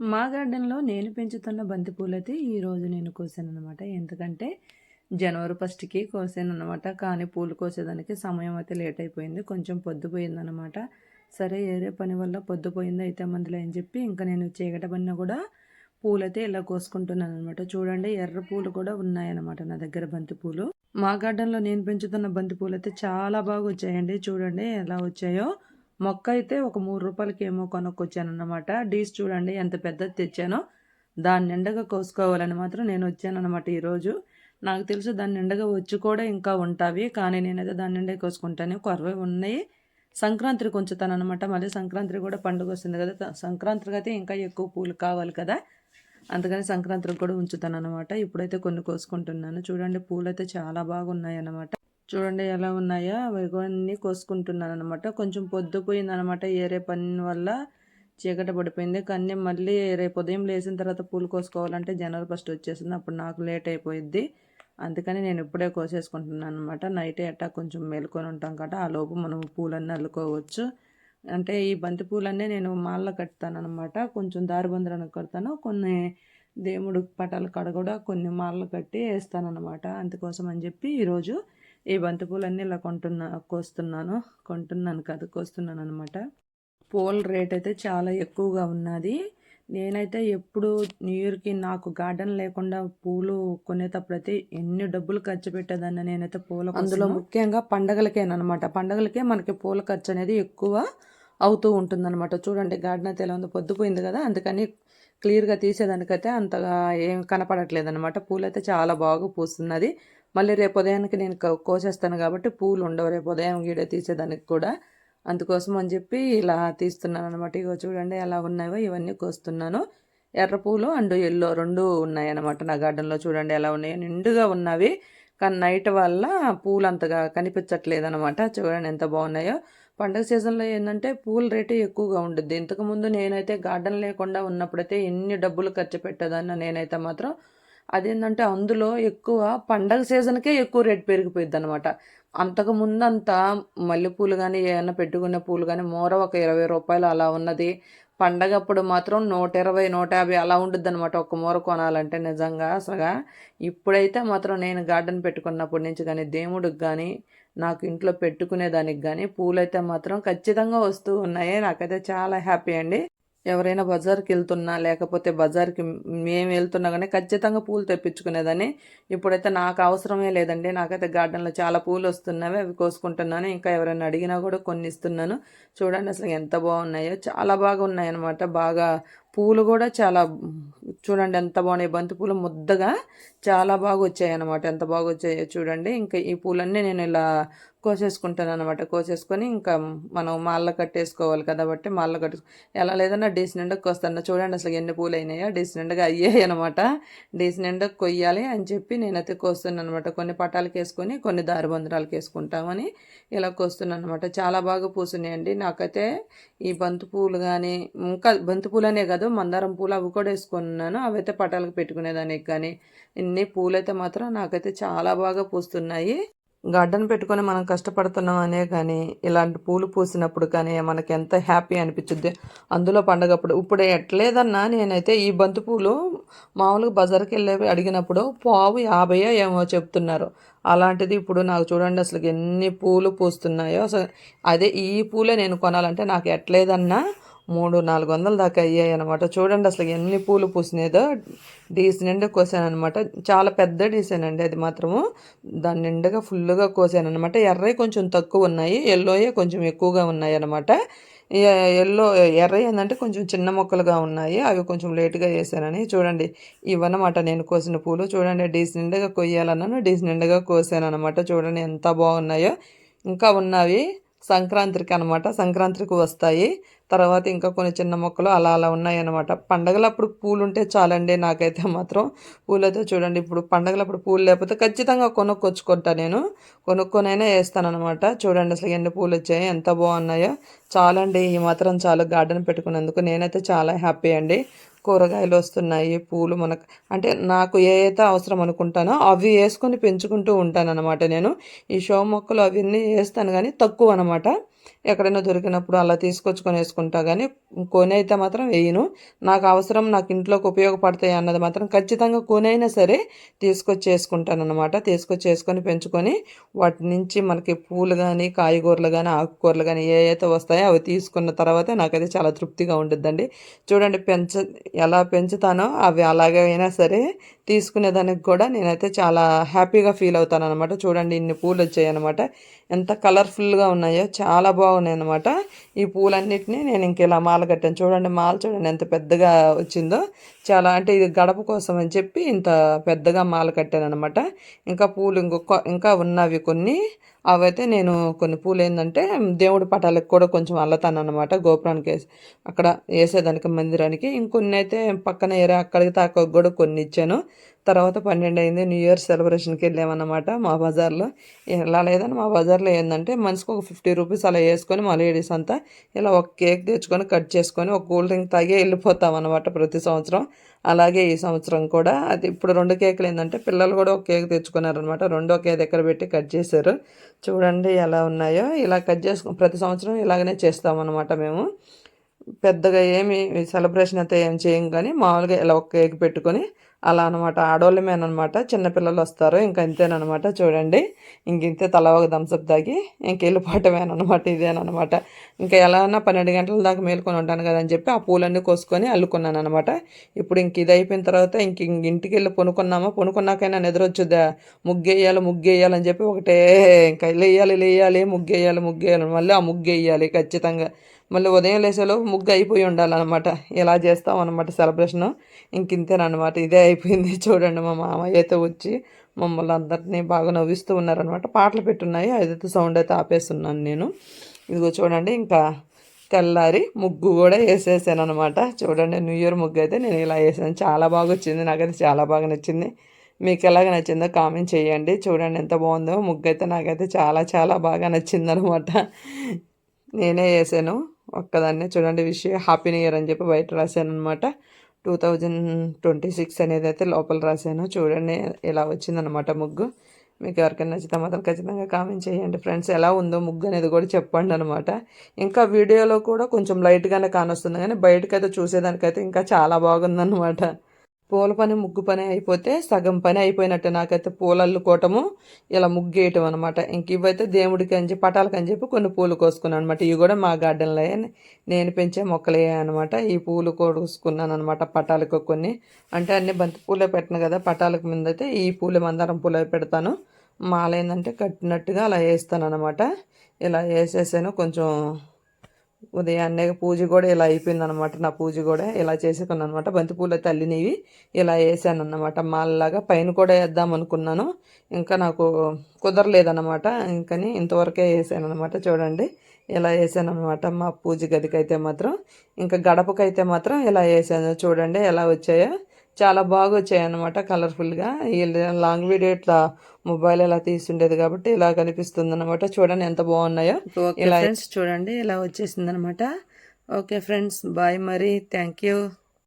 మా గార్డెన్‌లో నేను పెంచుతున్న బంతిపూలైతే ఈరోజు నేను కోసాను అనమాట ఎందుకంటే జనవరి ఫస్ట్‌కి కోసాను అనమాట కానీ పూలు కోసేదానికి సమయం అయితే లేట్ అయిపోయింది. కొంచెం పొద్దుపోయిందనమాట. సరే ఏరే పని వల్ల పొద్దుపోయింది అయితే మందులే అని చెప్పి ఇంకా నేను చీకట పడినా కూడా పూలైతే ఇలా కోసుకుంటున్నాను అనమాట చూడండి ఎర్ర పూలు కూడా ఉన్నాయన్నమాట నా దగ్గర బంతి పూలు. మా గార్డెన్‌లో నేను పెంచుతున్న బంతి అయితే చాలా బాగా వచ్చాయండి. చూడండి ఎలా వచ్చాయో. మొక్క అయితే ఒక మూడు రూపాయలకి ఏమో కొనుక్కొచ్చాను అనమాట డీస్ చూడండి ఎంత పెద్దది తెచ్చానో. దాని నిండగా కోసుకోవాలని మాత్రం నేను వచ్చానమాట ఈరోజు. నాకు తెలుసు దాని నిండగా వచ్చి కూడా ఇంకా ఉంటావి. కానీ నేనైతే దాని నిండా కోసుకుంటాను. ఒక 60 ఉన్నాయి. సంక్రాంతికి ఉంచుతానన్నమాట. మళ్ళీ సంక్రాంతి కూడా పండుగ వస్తుంది కదా! సంక్రాంతికి అయితే ఇంకా ఎక్కువ పూలు కావాలి కదా! అందుకని సంక్రాంతికి కూడా ఉంచుతాను అనమాట ఇప్పుడైతే కొన్ని కోసుకుంటున్నాను. చూడండి పూలైతే చాలా బాగున్నాయి అన్నమాట చూడండి ఎలా ఉన్నాయో కోసుకుంటున్నాను అనమాట కొంచెం పొద్దుపోయిందనమాట ఏరే పని వల్ల చీకట పడిపోయింది. కానీ మళ్ళీ రేపు ఉదయం లేచిన తర్వాత పూలు కోసుకోవాలంటే జనవరి ఫస్ట్ వచ్చేసింది. అప్పుడు నాకు లేట్ అయిపోయింది అందుకని నేను ఇప్పుడే కోసేసుకుంటున్నాను అనమాట. నైట్ అట్టా కొంచెం మేలుకొని ఉంటాం కదా! ఆ లోపు మనం పూలన్నీ అల్లుకోవచ్చు. అంటే ఈ బంతి పూలన్నీ నేను మాలలో కడతాననమాట. కొంచెం దారిబందులను కడతాను. కొన్ని దేవుడు పటాల కాడ కూడా కొన్ని మాలలు కట్టి ఏస్తాననమాట. అందుకోసం అని చెప్పి ఈరోజు ఈ బంతి పూలన్నీ ఇలా కొంటున్నా కోస్తున్నాను. కొంటున్నాను కాదు కోస్తున్నాను అనమాట. పూల రేట్ అయితే చాలా ఎక్కువగా ఉన్నది. నేనైతే ఎప్పుడు న్యూ ఇయర్‌కి నాకు గార్డెన్ లేకుండా పూలు కొనేటప్పుడైతే ఎన్ని డబ్బులు ఖర్చు పెట్టేదాన్ని నేనైతే పూల అందులో ముఖ్యంగా పండగలకేనమాట. పండగలకే మనకి పూల ఖర్చు అనేది ఎక్కువ అవుతూ ఉంటుందన్నమాట. చూడండి గార్డెన్ అయితే ఎలా ఉందో పొద్దుపోయింది కదా! అందుకని క్లియర్‌గా తీసేదానికైతే అంతగా ఏం కనపడట్లేదనమాట. పూలైతే చాలా బాగా పూస్తున్నది. మళ్ళీ రేపు ఉదయానికి నేను కోసేస్తాను కాబట్టి పూలు ఉండవు. రేపు ఉదయం గీడ తీసేదానికి కూడా. అందుకోసం అని చెప్పి ఇలా తీస్తున్నాను అనమాట ఇగో చూడండి ఎలా ఉన్నాయో ఇవన్నీ కోస్తున్నాను. ఎర్ర పూలు అండ్ ఎల్లో రెండు ఉన్నాయి అనమాట నా గార్డెన్లో. చూడండి ఎలా ఉన్నాయో. నిండుగా ఉన్నవి కానీ నైట్ వల్ల పూలు అంతగా కనిపించట్లేదు అనమాట చూడండి ఎంత బాగున్నాయో. పండగ సీజన్లో ఏంటంటే పూల రేటు ఎక్కువగా ఉంటుంది ఇంతకుముందు నేనైతే గార్డెన్ లేకుండా ఉన్నప్పుడైతే ఎన్ని డబ్బులు ఖర్చు పెట్టేదాన్ని నేనైతే మాత్రం అదేంటంటే అందులో ఎక్కువ పండగ సీజన్కే ఎక్కువ రేట్ పెరిగిపోయింది అనమాట అంతకు ముందంతా మల్లెపూలు కానీ ఏమైనా పెట్టుకునే పూలు కానీ మూర ఒక ఇరవై రూపాయలు అలా ఉన్నది. పండగప్పుడు మాత్రం నూట ఇరవై నూట యాభై అలా ఉంటుంది అనమాట ఒక మూర కొనాలంటే నిజంగా అసలుగా. ఇప్పుడైతే మాత్రం నేను గార్డెన్ పెట్టుకున్నప్పటి నుంచి కానీ దేవుడికి కానీ నాకు ఇంట్లో పెట్టుకునే దానికి కానీ పూలైతే మాత్రం ఖచ్చితంగా వస్తూ ఉన్నాయి. నాకైతే చాలా హ్యాపీ అండి. ఎవరైనా బజార్కి వెళ్తున్నా లేకపోతే బజార్కి మేము వెళ్తున్నా కానీ ఖచ్చితంగా పూలు తెప్పించుకునేదని ఇప్పుడైతే నాకు అవసరమే లేదండి. నాకైతే గార్డెన్లో చాలా పూలు వస్తున్నవి అవి కోసుకుంటున్నాను. ఇంకా ఎవరైనా అడిగినా కూడా కొన్ని ఇస్తున్నాను. చూడండి అసలు ఎంత బాగున్నాయో. చాలా బాగా ఉన్నాయన్నమాట బాగా పూలు కూడా చాలా చూడండి ఎంత బాగున్నాయి. బంతి పూలు ముద్దగా చాలా బాగా వచ్చాయి అనమాట ఎంత బాగా వచ్చాయో చూడండి. ఇంకా ఈ పూలన్నీ నేను ఇలా కోసేసుకుంటాను అనమాట కోసేసుకొని ఇంకా మనం మాల కట్టేసుకోవాలి కదా బట్టి మాల కట్టు ఎలా లేదన్నా డీస్ నిండా కోస్తాను. చూడండి అసలు ఎన్ని పూలు అయినాయో డీస్ నిండగా అయ్యాయి అనమాట డీస్ నిండా కొయ్యాలి అని చెప్పి నేనైతే కోస్తున్నాను అనమాట కొన్ని పటాలకు వేసుకొని కొన్ని దారిబందరాలకు వేసుకుంటామని ఇలా కోస్తున్నాను అనమాట చాలా బాగా పూసున్నాయండి. నాకైతే ఈ బంతి పూలు కానీ ఇంకా బంతి పూలనే కాదు మందారం పూలు అవి కూడా వేసుకున్నాను. అవైతే పటాలకు పెట్టుకునేదానికి కానీ ఇన్ని పూలైతే మాత్రం నాకైతే చాలా బాగా పూస్తున్నాయి. గార్డెన్ పెట్టుకొని మనం కష్టపడుతున్నాం అనే కానీ ఇలాంటి పూలు పూసినప్పుడు కానీ మనకి ఎంత హ్యాపీ అనిపించుద్ది అందులో పండగప్పుడు ఇప్పుడు ఎట్లేదన్నా నేనైతే ఈ బంతి పూలు మామూలుగా బజార్కి వెళ్ళేవి అడిగినప్పుడు పావు యాభై ఏమో చెప్తున్నారు. అలాంటిది ఇప్పుడు నాకు చూడండి అసలు ఎన్ని పూలు పూస్తున్నాయో అసలు అదే ఈ పూలే నేను కొనాలంటే నాకు ఎట్లేదన్నా మూడు నాలుగు వందల దాకా అయ్యాయి అనమాట చూడండి అసలు ఎన్ని పూలు పూసినాయో. డీస్ నిండా కోసాను అనమాట చాలా పెద్ద డీసేనండి అది మాత్రము. దాని నిండుగా ఫుల్గా కోసాను అనమాట ఎర్రవి కొంచెం తక్కువ ఉన్నాయి. ఎల్లోయే కొంచెం ఎక్కువగా ఉన్నాయి అనమాట ఎల్లో ఎర్ర ఏంటంటే కొంచెం చిన్న మొక్కలుగా ఉన్నాయి. అవి కొంచెం లేటుగా వేసానని చూడండి. ఇవన్నమాట నేను కోసిన పూలు. చూడండి డీస్ నిండుగా కొయ్యాలన్నాను. డీస్ నిండుగా కోసాను అనమాట చూడండి ఎంత బాగున్నాయో. ఇంకా ఉన్నవి సంక్రాంతికి అనమాట సంక్రాంతికి వస్తాయి. తర్వాత ఇంకా కొన్ని చిన్న మొక్కలు అలా అలా ఉన్నాయన్నమాట. పండగలప్పుడు పూలు ఉంటే చాలండి నాకైతే మాత్రం. పూలతో చూడండి ఇప్పుడు పండగలప్పుడు పూలు లేకపోతే ఖచ్చితంగా కొనుక్కొచ్చుకుంటా నేను. కొనుక్కొనైనా వేస్తానమాట చూడండి అసలు ఎన్ని పూలు వచ్చాయి ఎంత బాగున్నాయో. చాలండి ఈ మాత్రం చాలు గార్డెన్ పెట్టుకున్నందుకు నేనైతే చాలా హ్యాపీ అండి. కూరగాయలు వస్తున్నాయి పూలు మనకు అంటే నాకు ఏ అయితే అవసరం అనుకుంటానో అవి వేసుకొని పెంచుకుంటూ ఉంటాను అనమాట నేను. ఈ షో మొక్కలు అవన్నీ వేస్తాను కానీ తక్కువ అనమాట ఎక్కడైనా దొరికినప్పుడు అలా తీసుకొచ్చుకొని వేసుకుంటా కానీ కొని అయితే మాత్రం వేయను. నాకు అవసరం నాకు ఇంట్లోకి ఉపయోగపడతాయి అన్నది మాత్రం ఖచ్చితంగా కొనైనా అయినా సరే తీసుకొచ్చి వేసుకుంటాను అనమాట తీసుకొచ్చి వేసుకొని పెంచుకొని వాటి నుంచి మనకి పూలు కానీ కాయగూరలు కానీ ఆకుకూరలు కానీ ఏ అయితే వస్తాయో అవి తీసుకున్న తర్వాతే నాకైతే చాలా తృప్తిగా ఉంటుందండి చూడండి పెంచ ఎలా పెంచుతానో అవి అలాగే అయినా సరే తీసుకునేదానికి కూడా నేనైతే చాలా హ్యాపీగా ఫీల్ అవుతాను అనమాట చూడండి ఇన్ని పూలు వచ్చాయి అనమాట ఎంత కలర్ఫుల్గా ఉన్నాయో చాలా చాలా బాగున్నాయి అనమాట ఈ పూలన్నిటినీ నేను ఇంక ఇలా మాల కట్టాను. చూడండి మాల చూడండి ఎంత పెద్దగా వచ్చిందో. చాలా అంటే ఇది గడప కోసం అని చెప్పి ఇంత పెద్దగా మాల కట్టాను అనమాట ఇంకా పూలు ఇంకొక ఇంకా ఉన్నవి కొన్ని. అవైతే నేను కొన్ని పూలు ఏంటంటే దేవుడి పటాలకు కూడా కొంచెం అల్లతాను అనమాట గోపురానికి వేసి. అక్కడ వేసేదానికి మందిరానికి. ఇంకొన్ని అయితే పక్కన ఏరే అక్కడికి తాక కూడా కొన్ని ఇచ్చాను. తర్వాత పన్నెండు అయింది. న్యూ ఇయర్ సెలబ్రేషన్కి వెళ్ళామన్నమాట మా బజార్లో. ఇలా లేదని మా బజార్లో ఏంటంటే మనిషికి ఒక ఫిఫ్టీ రూపీస్ అలా వేసుకొని మా లేడీస్ అంతా ఇలా ఒక కేక్ తెచ్చుకొని కట్ చేసుకొని ఒక కూల్ డ్రింక్ తాగి వెళ్ళిపోతాం అనమాట ప్రతి సంవత్సరం. అలాగే ఈ సంవత్సరం కూడా. అది ఇప్పుడు రెండు కేకులు ఏంటంటే పిల్లలు కూడా ఒక కేక్ తెచ్చుకున్నారనమాట రెండు కేక్ దగ్గర పెట్టి కట్ చేశారు. చూడండి ఎలా ఉన్నాయో. ఇలా కట్ చేసుకు ప్రతి సంవత్సరం ఇలాగనే చేస్తామన్నమాట మేము. పెద్దగా ఏమి సెలబ్రేషన్ అయితే ఏం చేయం కానీ మామూలుగా ఇలా ఒక కేక్ పెట్టుకొని అలా అనమాట ఆడవాళ్ళమేనమాట చిన్నపిల్లలు వస్తారు. ఇంకా ఇంతేనమాట చూడండి. ఇంక ఇంతే తల ఒక దంసప్ తాగి ఇంక వెళ్ళిపోవటమేనమాట ఇదేనమాట ఇంకా ఎలా అన్నా పన్నెండు గంటల దాకా మేలుకొని ఉంటాను కదా అని చెప్పి ఆ పూలన్నీ కోసుకొని అల్లుకున్నాను అనమాట ఇప్పుడు ఇంక ఇది అయిపోయిన తర్వాత ఇంక ఇంటికి వెళ్ళి పొనుకున్నామా? పొనుకున్నాకైనా నిద్ర ముగ్గేయాలి ముగ్గేయాలని చెప్పి ఒకటే ఇంకా లేయాలి లేయాలి ముగ్గేయాలి ముగ్గేయాలి మళ్ళీ ఆ ముగ్గేయాలి ఖచ్చితంగా. మళ్ళీ ఉదయం లేసేలో ముగ్గు అయిపోయి ఉండాలన్నమాట. ఇలా చేస్తాం అనమాట సెలబ్రేషను ఇంకింతేనమాట ఇదే అయిపోయింది. చూడండి మా మామయ్య అయితే వచ్చి మమ్మల్ని అందరినీ బాగా నవ్విస్తూ ఉన్నారనమాట పాటలు పెట్టున్నాయి. అదైతే సౌండ్ అయితే ఆపేస్తున్నాను నేను. ఇదిగో చూడండి ఇంకా తెల్లారి ముగ్గు కూడా వేసేసాను అనమాట చూడండి న్యూ ఇయర్ ముగ్గు అయితే నేను ఇలా వేసాను. చాలా బాగా వచ్చింది. నాకైతే చాలా బాగా నచ్చింది. మీకు ఎలాగ నచ్చిందో కామెంట్ చేయండి. చూడండి ఎంత బాగుందో ముగ్గు అయితే నాకైతే చాలా చాలా బాగా నచ్చింది అనమాట నేనే వేసాను. ఒక్కదాన్నే. చూడండి విషయం హ్యాపీ న్యూ ఇయర్ అని చెప్పి బయట రాశాను అనమాట టూ థౌజండ్ ట్వంటీ సిక్స్ అనేది అయితే లోపల రాశాను. చూడండి ఇలా వచ్చిందనమాట ముగ్గు. మీకు ఎవరికైనా నచ్చితే మాత్రం ఖచ్చితంగా కామెంట్ చేయండి ఫ్రెండ్స్. ఎలా ఉందో ముగ్గు అనేది కూడా చెప్పండి అనమాట ఇంకా వీడియోలో కూడా కొంచెం లైట్గానే కానొస్తుంది కానీ బయటకైతే చూసేదానికైతే ఇంకా చాలా బాగుందన్నమాట. పూల పని ముగ్గు పని అయిపోతే సగం పని అయిపోయినట్టు నాకైతే పూలు అల్లుకోవటము ఇలా ముగ్గేయటం అనమాట ఇంక ఇవైతే దేవుడికి అని చెప్పి పటాలకు అని చెప్పి కొన్ని పూలు కోసుకున్నాను అనమాట ఇవి కూడా మా గార్డెన్లో నేను పెంచే మొక్కలే అనమాట ఈ పూలు కోసుకున్నాను అనమాట పటాలకు కొన్ని. అంటే అన్ని బంతి పూలే పెట్టను కదా పటాలకు మీద అయితే ఈ పూలు మందారం పూలు పెడతాను. మాల ఏంటంటే కట్టినట్టుగా అలా వేస్తాను అనమాట ఇలా వేసేసాను. కొంచెం ఉదయాన్నే పూజ కూడా ఇలా అయిపోయింది అనమాట నా పూజ కూడా ఇలా చేసుకున్నాను అనమాట బంతిపూల తల్లినివి ఇలా వేసాను అనమాట మాలలాగా పైన కూడా వేద్దాం అనుకున్నాను. ఇంకా నాకు కుదరలేదన్నమాట. ఇంకని ఇంతవరకే వేసాను అనమాట చూడండి ఇలా వేసాను అనమాట మా పూజ గదికి అయితే మాత్రం ఇంకా గడపకైతే మాత్రం ఇలా వేసాను. చూడండి ఎలా వచ్చాయో. చాలా బాగా వచ్చాయి అనమాట కలర్ఫుల్గా లాంగ్ వీడియో ఇట్లా మొబైల్ ఎలా తీసుండేది కాబట్టి ఇలా కనిపిస్తుంది అనమాట చూడండి ఎంత బాగున్నాయో. ఇలా చూడండి ఇలా వచ్చేసింది అనమాట ఓకే ఫ్రెండ్స్ బాయ్ మరి. Thank you.